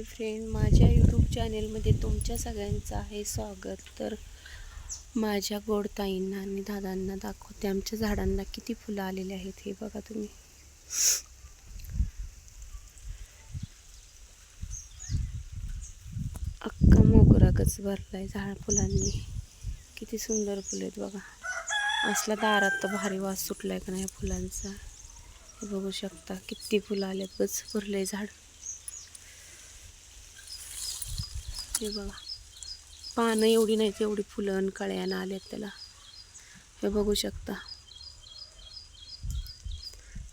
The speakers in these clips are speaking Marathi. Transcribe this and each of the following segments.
हाय फ्रेंड माझ्या यूट्यूब चॅनेलमध्ये तुमच्या सगळ्यांचं आहे स्वागत. तर माझ्या गोड ताईंना आणि दादांना दाखवते. आमच्या झाडांना किती फुलं आलेली आहेत हे बघा तुम्ही. अख्खा मोगरागच भरलाय झाड फुलांनी. किती सुंदर फुलं आहेत बघा. असला दारात तर भारी वास सुटलाय का नाही फुलांचा. हे बघू शकता किती फुलं आलेत. गच भरलंय झाड. हे बघा. पानं एवढी नाहीत एवढी फुलं आणि कळ्यानं आल्यात त्याला. हे बघू शकता.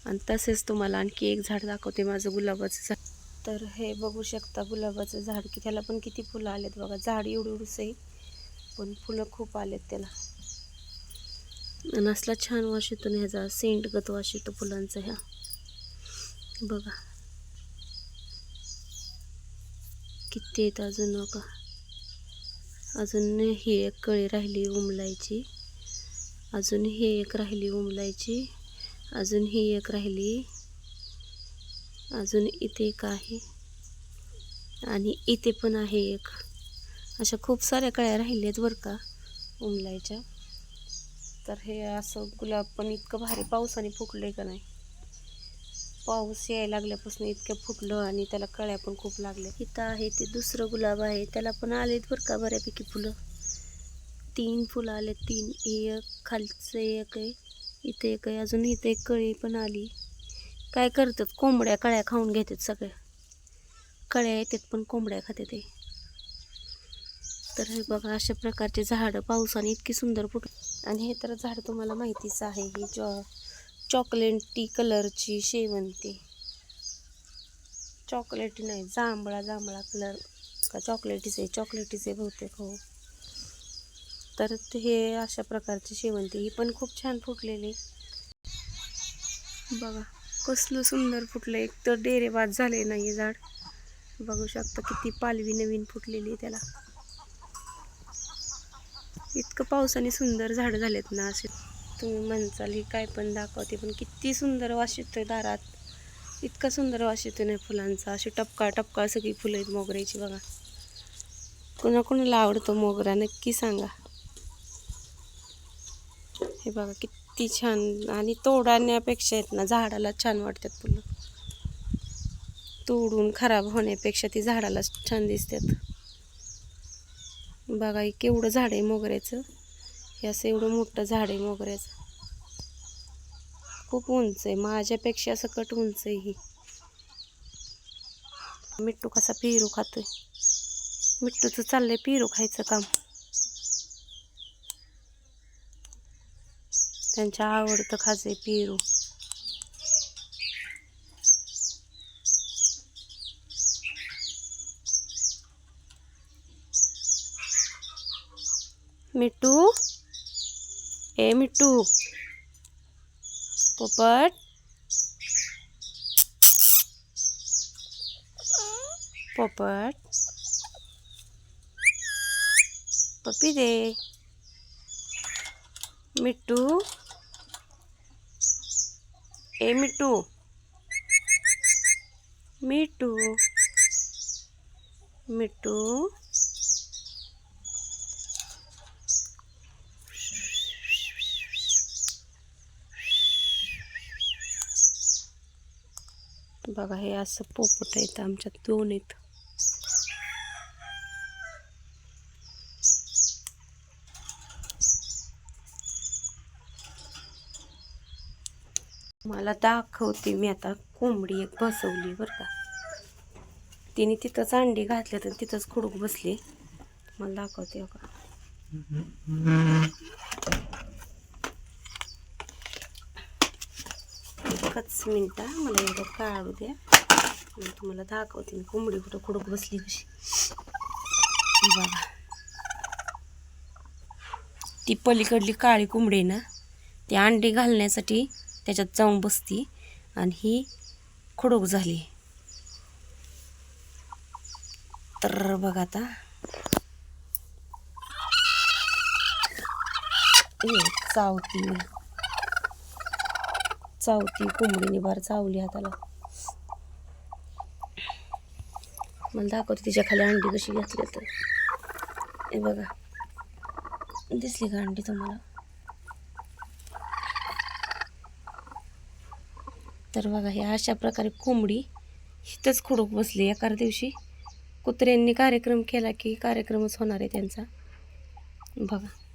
आणि तसेच तुम्हाला आणखी एक झाड दाखवते माझं गुलाबाचं झाड. तर हे बघू शकता गुलाबाचं झाड की त्याला पण किती फुलं आलेत बघा. झाड एवढं एवढंच आहे पण फुलं खूप आलेत त्याला. आणि असला छान वास येतो ह्याचा सेंट गत वास येतो फुलांचा ह्या. बघा. किती आहेत अजून का अजून ही एक कळी राहिली उमलायची. अजून ही एक राहिली उमलायची. अजून ही एक राहिली. अजून इथे एक आहे. आणि इथे पण आहे एक. अशा खूप साऱ्या कळ्या राहिल्या आहेत बरं का उमलायच्या. तर हे असं गुलाब पण इतकं भारी पावसाने फुटलं का नाही. पाऊस यायला लागल्यापासून इतकं फुटलं आणि त्याला कळ्या पण खूप लागल्या. इथं आहे ते दुसरं गुलाब आहे. त्याला पण आलेत बरं का बऱ्यापैकी फुलं. तीन फुलं आले तीन. एक खालचं एक आहे. इथे एक आहे. अजून इथे एक कळी पण आली. काय करतात? कोंबड्या कळ्या खाऊन घेतात सगळ्या. कळ्या येतात पण कोंबड्या खाते ते. तर हे बघा अशा प्रकारचे झाडं पावसाने इतकी सुंदर फुट आणि हे तर झाड तुम्हाला माहितीच आहे. ही जॉ चॉकलेटी कलरची शेवंती. चॉकलेटी नाही जांभळा जांभळा कलर. का चॉकलेटीच आहे चॉकलेटीच आहे बहुतेक हो. तर हे अशा प्रकारची शेवंती ही पण खूप छान फुटलेली. बघा कसलं सुंदर फुटलं एक तर डेरेबाद झाले नाही झाड. बघू शकता किती पालवी नवीन फुटलेली आहे त्याला. इतकं पावसाने सुंदर झाडं झालेत ना असे. तुम्ही म्हणचाल ही काय पण दाखवते पण किती सुंदर वास येतोय दारात. इतका सुंदर वास येतो ना फुलांचा. अशी टपका टपका सगळी फुलं आहेत मोगऱ्याची बघा. कोणाकोणाला आवडतो मोगरा नक्की सांगा. हे बघा किती छान आणि तोडण्यापेक्षा आहेत ना झाडाला छान वाटतात फुलं. तोडून खराब होण्यापेक्षा ती झाडाला छान दिसतात. बघा हे केवढं झाड आहे मोगऱ्याचं. हे असं एवढं मोठं झाड आहे मोगऱ्याचं. खूप उंच आहे. माझ्यापेक्षा असं कट उंच आहे ही. मिट्टू कसा पेरू खातोय. मिट्टूचं चाललंय पेरू खायचं काम. त्यांच्या आवडतं खाजे पेरू. मिट्टू? ए मिट्टू पोपट पोपट पप्पी दे मिट्टू ए मिट्टू बघा हे असं पोपट आहेत आमच्यात दोन आहेत. मला दाखवते मी आता कोंबडी एक बसवली बरं का. तिने तिथंच अंडी घातले तर तिथंच खुडूक बसली. मला दाखवते हो का पाच मिनटं मला एवढं काढू द्या. मी तुम्हाला दाखवते मी कोंबडी कुठं खुडूक बसली कशी. बघा. ती पलीकडली काळी कोंबडी आहे ना ती अंडी घालण्यासाठी त्याच्यात जाऊन बसती आणि ही खुडूक झाली. तर बघा आता. चावती. चावती कोंबडीने बार चावली हाताला. मला दाखवते तिच्या खाली अंडी कशी घातली तर. हे बघा. दिसली का अंडी तुम्हाला? तर बघा हे अशा प्रकारे कोंबडी हिथंच खुडूक बसली. एका दिवशी कुत्र्यांनी कार्यक्रम केला की कार्यक्रमच होणार आहे त्यांचा. बघा.